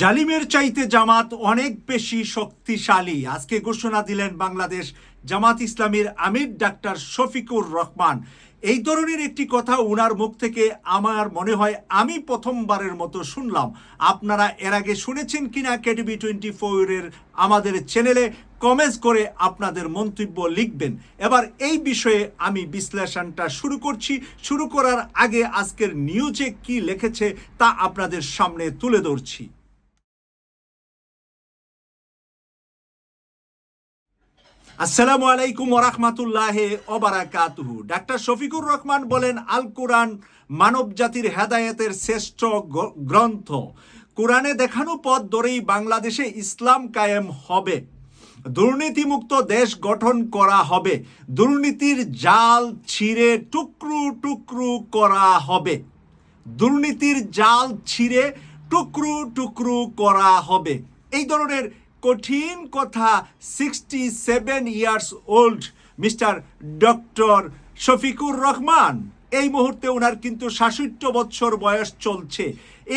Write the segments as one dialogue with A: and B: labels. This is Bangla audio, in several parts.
A: জালিমের চাইতে জামাত অনেক বেশি শক্তিশালী। আজকে ঘোষণা দিলেন বাংলাদেশ জামাত ইসলামীর আমির ডাক্তার শফিকুর রহমান। এই ধরনের একটি কথা ওনার মুখ থেকে আমার মনে হয় আমি প্রথমবারের মতো শুনলাম। আপনারা এর আগে শুনেছেন কিনা কেটিভি টোয়েন্টি ফোরের আমাদের চ্যানেলে কমেন্টস করে আপনাদের মন্তব্য লিখবেন। এবার এই বিষয়ে আমি বিশ্লেষণটা শুরু করছি। শুরু করার আগে আজকের নিউজে কি লিখেছে তা আপনাদের সামনে তুলে ধরছি। আসসালামু আলাইকুম ওরহমাতুল্লাহ ওবারাকাতুহু ডাক্তার শফিকুর রহমান বলেন আল কোরআন মানব জাতির হেদায়েতের শ্রেষ্ঠ গ্রন্থ। কোরআনে দেখানো পথ ধরেই বাংলাদেশে ইসলাম কায়েম হবে। দুর্নীতিমুক্ত দেশ গঠন করা হবে। দুর্নীতির জাল ছিঁড়ে টুকরু টুকরু করা হবে। দুর্নীতির জাল ছিঁড়ে টুকরু টুকরু করা হবে। এই ধরনের কঠিন কথা sixty seven years old mister doctor Shafiqur Rahman. এই মুহূর্তে ওনার কিন্তু সাষট্য বছর বয়স চলছে।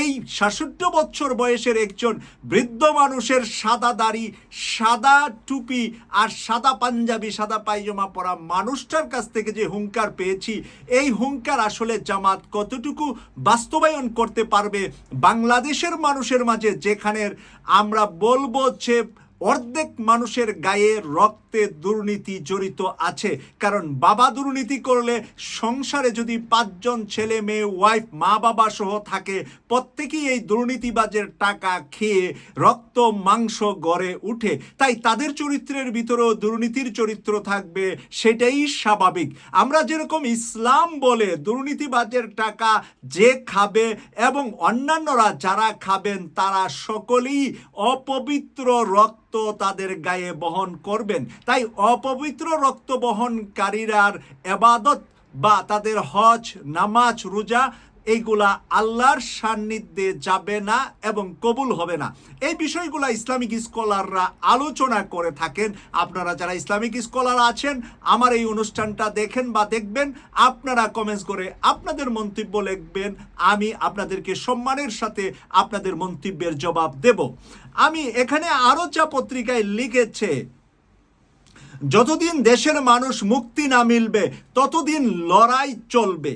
A: এই সাষট্য বছর বয়সের একজন বৃদ্ধ মানুষের সাদা দাড়ি, সাদা টুপি আর সাদা পাঞ্জাবি, সাদা পায়জামা পরা মানুষটার কাছ থেকে যে হুঙ্কার পেয়েছি, এই হুঙ্কার আসলে জামাত কতটুকু বাস্তবায়ন করতে পারবে বাংলাদেশের মানুষের মাঝে যেখানের আমরা বলব যে অর্ধেক মানুষের গায়ে রক্তে দুর্নীতি জড়িত আছে। কারণ বাবা দুর্নীতি করলে সংসারে যদি পাঁচজন ছেলে মেয়ে ওয়াইফ মা বাবা সহ থাকে, প্রত্যেকেই এই দুর্নীতিবাজের টাকা খেয়ে রক্ত, মাংস গড়ে উঠে তাই তাদের চরিত্রের ভিতরেও দুর্নীতির চরিত্র থাকবে, সেটাই স্বাভাবিক। আমরা যেরকম ইসলাম বলে দুর্নীতিবাজের টাকা যে খাবে এবং অন্যান্যরা যারা খাবেন, তারা সকলেই অপবিত্র রক্ত তাদের গায়ে বহন করবেন। তাই অপবিত্র রক্ত বহনকারীরার এবাদত বা তাদের হজ নামাজ রোজা এইগুলা আল্লাহর সান্নিধ্যে যাবে না এবং কবুল হবে না। এই বিষয়গুলা ইসলামিক স্কলাররা আলোচনা করে থাকেন। আপনারা যারা ইসলামিক স্কলার আছেন, আমার এই অনুষ্ঠানটা দেখেন বা দেখবেন। আপনারা কমেন্টস করে আপনাদের মন্তব্য লিখবেন। আমি আপনাদেরকে সম্মানের সাথে আপনাদের মন্তব্যের জবাব দেব। আমি এখানে আরও যা পত্রিকায় লিখেছে, যতদিন দেশের মানুষ মুক্তি না মিলবে, ততদিন লড়াই চলবে।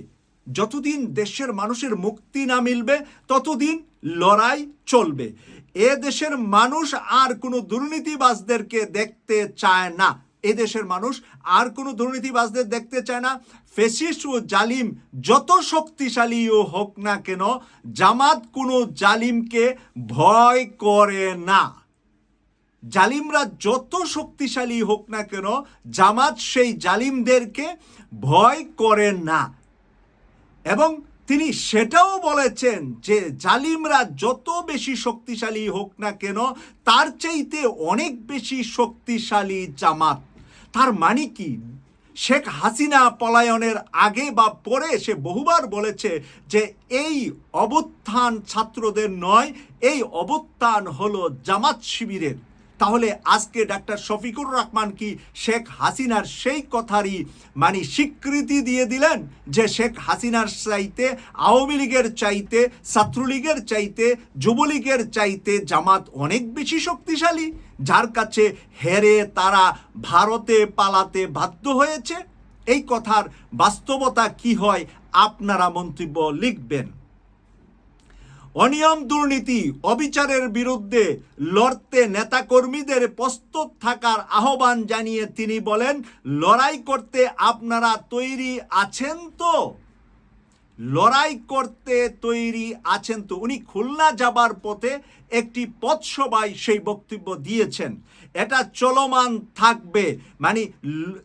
A: যতদিন দেশের মানুষের মুক্তি না মিলবে, ততদিন লড়াই চলবে। এ দেশের মানুষ আর কোনো দুর্নীতিবাজদেরকে দেখতে চায় না। এ দেশের মানুষ আর কোনো দুর্নীতিবাজদের দেখতে চায় না। ফেসিস্ট ও জালিম যত শক্তিশালীও হোক না কেন, জামাত কোনো জালিমকে ভয় করে না। জালিমরা যত শক্তিশালী হোক না কেন, জামাত সেই জালিমদেরকে ভয় করে না। এবং তিনি সেটাও বলেছেন যে জালিমরা যত বেশি শক্তিশালী হোক না কেন, তার চাইতে অনেক বেশি শক্তিশালী জামাত। তার মানে কি? শেখ হাসিনা পলায়নের আগে বা পরে সে বহুবার বলেছে যে এই অবস্থান ছাত্রদের নয়, এই অবত্থান হলো জামাত শিবিরের। তাহলে আজকে ডাক্তার শফিকুর রহমান কি শেখ হাসিনার সেই কথারই মানে স্বীকৃতি দিয়ে দিলেন যে শেখ হাসিনার চাইতে, আওয়ামী লীগের চাইতে, ছাত্রলীগের চাইতে, যুবলীগের চাইতে জামাত অনেক বেশি শক্তিশালী, যার কাছে হেরে তারা ভারতে পালাতে বাধ্য হয়েছে? এই কথার বাস্তবতা কি হয়? আপনারা মন্তব্য লিখবেন। অনিয়ম দুর্নীতি, অবিচারের বিরুদ্ধে লড়তে নেতাকর্মীদের প্রস্তুত থাকার আহ্বান জানিয়ে তিনি বলেন, লড়াই করতে আপনারা তৈরি আছেন তো? লড়াই করতে তৈরি আছেন তো। উনি খুলনা যাবার পথে একটি পথসভায় সেই বক্তব্য দিয়েছেন। এটা চলমান থাকবে। মানে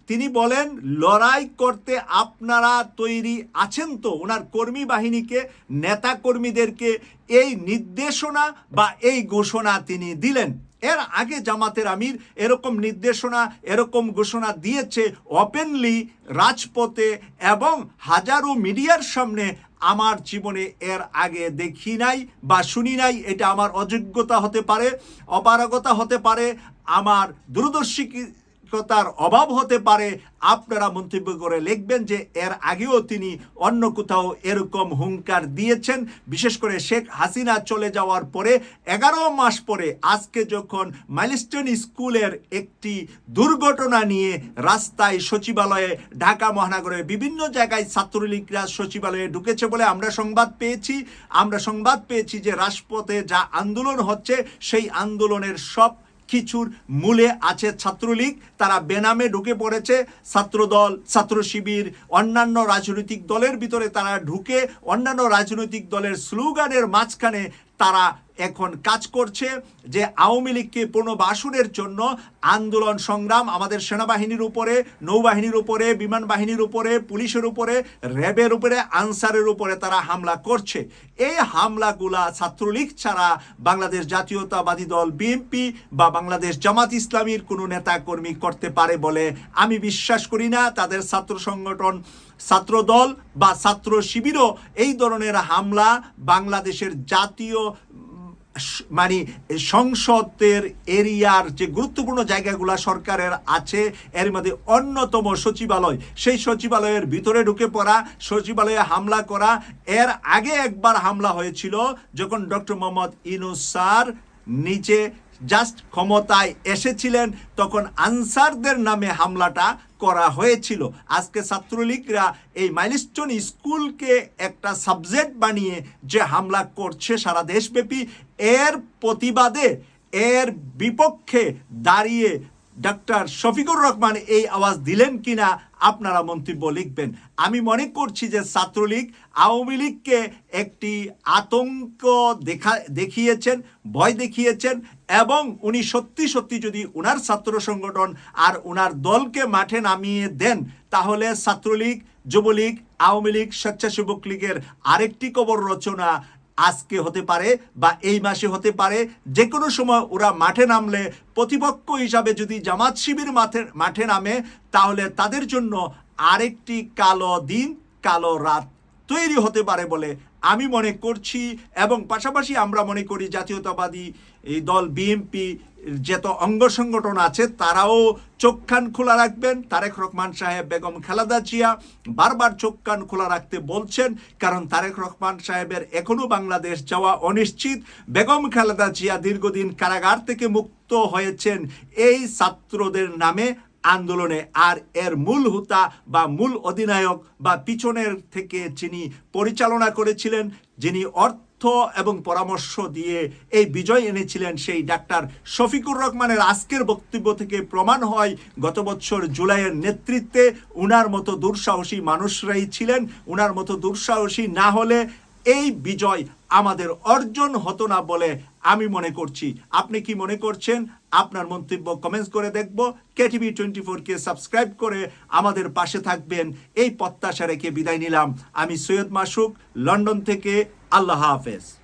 A: তিনি বলেন, লড়াই করতে আপনারা তৈরি আছেন তো। ওনার কর্মী বাহিনীকে নেতা কর্মীদেরকে এই নির্দেশনা বা এই ঘোষণা তিনি দিলেন। এর আগে জামাতের আমির এরকম নির্দেশনা, এরকম ঘোষণা দিয়েছে ওপেনলি রাজপথে এবং হাজারো মিডিয়ার সামনে আমার জীবনে এর আগে দেখি নাই বা শুনি নাই। এটা আমার অযোগ্যতা হতে পারে, অপারগতা হতে পারে, আমার দূরদর্শী তার অভাব হতে পারে। আপনারা মন্তব্য করে লিখবেন যে, এর আগেও তিনি অন্য কোথাও এরকম হুঙ্কার দিয়েছেন। বিশেষ করে শেখ হাসিনা চলে যাওয়ার পরে, এগারো মাস পরে আজকে যখন মাইলস্টোন স্কুলের একটি দুর্ঘটনা নিয়ে রাস্তায় সচিবালয়ে, ঢাকা মহানগরের বিভিন্ন জায়গায় ছাত্রলীগরা সচিবালয়ে ঢুকেছে বলে আমরা সংবাদ পেয়েছি। আমরা সংবাদ পেয়েছি যে রাজপথে যা আন্দোলন হচ্ছে, সেই আন্দোলনের সব কিছুর মূলে আছে ছাত্রলীগ। তারা বেনামে ঢুকে পড়েছে ছাত্রদল ছাত্র শিবির অন্যান্য রাজনৈতিক দলের ভিতরে তারা ঢুকে অন্যান্য রাজনৈতিক দলের স্লোগানের মাঝখানে তারা এখন কাজ করছে যে আওয়ামী লীগকে পুনর্বাসনের জন্য আন্দোলন সংগ্রাম আমাদের সেনাবাহিনীর উপরে, নৌবাহিনীর উপরে, বিমান বাহিনীর উপরে, পুলিশের উপরে, র্যাবের উপরে, আনসারের উপরে তারা হামলা করছে। এই হামলাগুলা ছাত্রলীগ ছাড়া বাংলাদেশ জাতীয়তাবাদী দল, বিএনপি বা বাংলাদেশ জামাত ইসলামীর কোনো নেতা কর্মী করতে পারে বলে আমি বিশ্বাস করি না। তাদের ছাত্র সংগঠন ছাত্র দল বা ছাত্র শিবিরও এই ধরনের হামলা বাংলাদেশের জাতীয় মানে সংসদের এরিয়ার যে গুরুত্বপূর্ণ জায়গাগুলো সরকারের আছে, এর মধ্যে অন্যতম সচিবালয়। সেই সচিবালয়ের ভিতরে ঢুকে পড়া, সচিবালয়ে হামলা করা, এর আগে একবার হামলা হয়েছিল যখন ডক্টর মোহাম্মদ ইনুস স্যার নিচে জাস্ট ক্ষমতায় এসেছিলেন, তখন আনসারদের নামে হামলাটা করা হয়েছিল। আজকে ছাত্রলীগরা এই মাইলস্টোন স্কুলকে একটা সাবজেক্ট বানিয়ে যে হামলা করছে সারা দেশব্যাপী, এর প্রতিবাদে, এর বিপক্ষে দাঁড়িয়ে ডাক্তার শফিকুর রহমান এই আওয়াজ দিলেন কিনা আপনারা মন্তব্য লিখবেন। আমি মনে করছি যে ছাত্রলীগ আওয়ামী লীগকে একটি আতঙ্ক দেখা, দেখিয়েছেন, ভয় দেখিয়েছেন এবং উনি সত্যি সত্যি যদি উনার ছাত্র সংগঠন আর ওনার দলকে মাঠে নামিয়ে দেন, তাহলে ছাত্রলীগ, যুবলীগ, আওয়ামী লীগ, স্বেচ্ছাসেবক লীগের আরেকটি কবর রচনা আজকে হতে পারে বা এই মাসে হতে পারে যে কোনো সময় ওরা মাঠে নামলে, প্রতিপক্ষ হিসাবে যদি জামাত শিবির মাঠে মাঠে নামে, তাহলে তাদের জন্য আরেকটি কালো দিন, কালো রাত তৈরি হতে পারে বলে আমি মনে করছি এবং পাশাপাশি আমরা মনে করি জাতীয়তাবাদী এই দল বিএনপি যত অঙ্গ সংগঠন আছে, তারাও চোখ কান খোলা রাখবেন। তারেক রহমান সাহেব, বেগম খালেদা জিয়া বারবার চোখ কান খোলা রাখতে বলছেন, কারণ তারেক রহমান সাহেবের এখনও বাংলাদেশ যাওয়া অনিশ্চিত। বেগম খালেদা জিয়া দীর্ঘদিন কারাগার থেকে মুক্ত হয়েছেন এই ছাত্রদের নামে। আন্দোলনে আর এর মূল হুতা বা মূল অধিনায়ক বা পিছনের থেকে যিনি পরিচালনা করেছিলেন, যিনি অর্থ এবং পরামর্শ দিয়ে এই বিজয় এনেছিলেন, সেই ডাক্তার শফিকুর রহমানের আজকের বক্তব্য থেকে প্রমাণ হয়, গত বছর জুলাইয়ের নেতৃত্বে উনার মতো দুঃসাহসী মানুষরাই ছিলেন। উনার মতো দুঃসাহসী না হলে এই বিজয় আমাদের অর্জন হতো না বলে আমি মনে করছি। আপনি কি মনে করছেন? আপনার মন্তব্য কমেন্টস করে দেখব। কেটিভি টোয়েন্টি ফোরকে সাবস্ক্রাইব করে আমাদের পাশে থাকবেন। এই প্রত্যাশা রেখে বিদায় নিলাম। আমি সৈয়দ মাসুক, লন্ডন থেকে। আল্লাহ হাফেজ।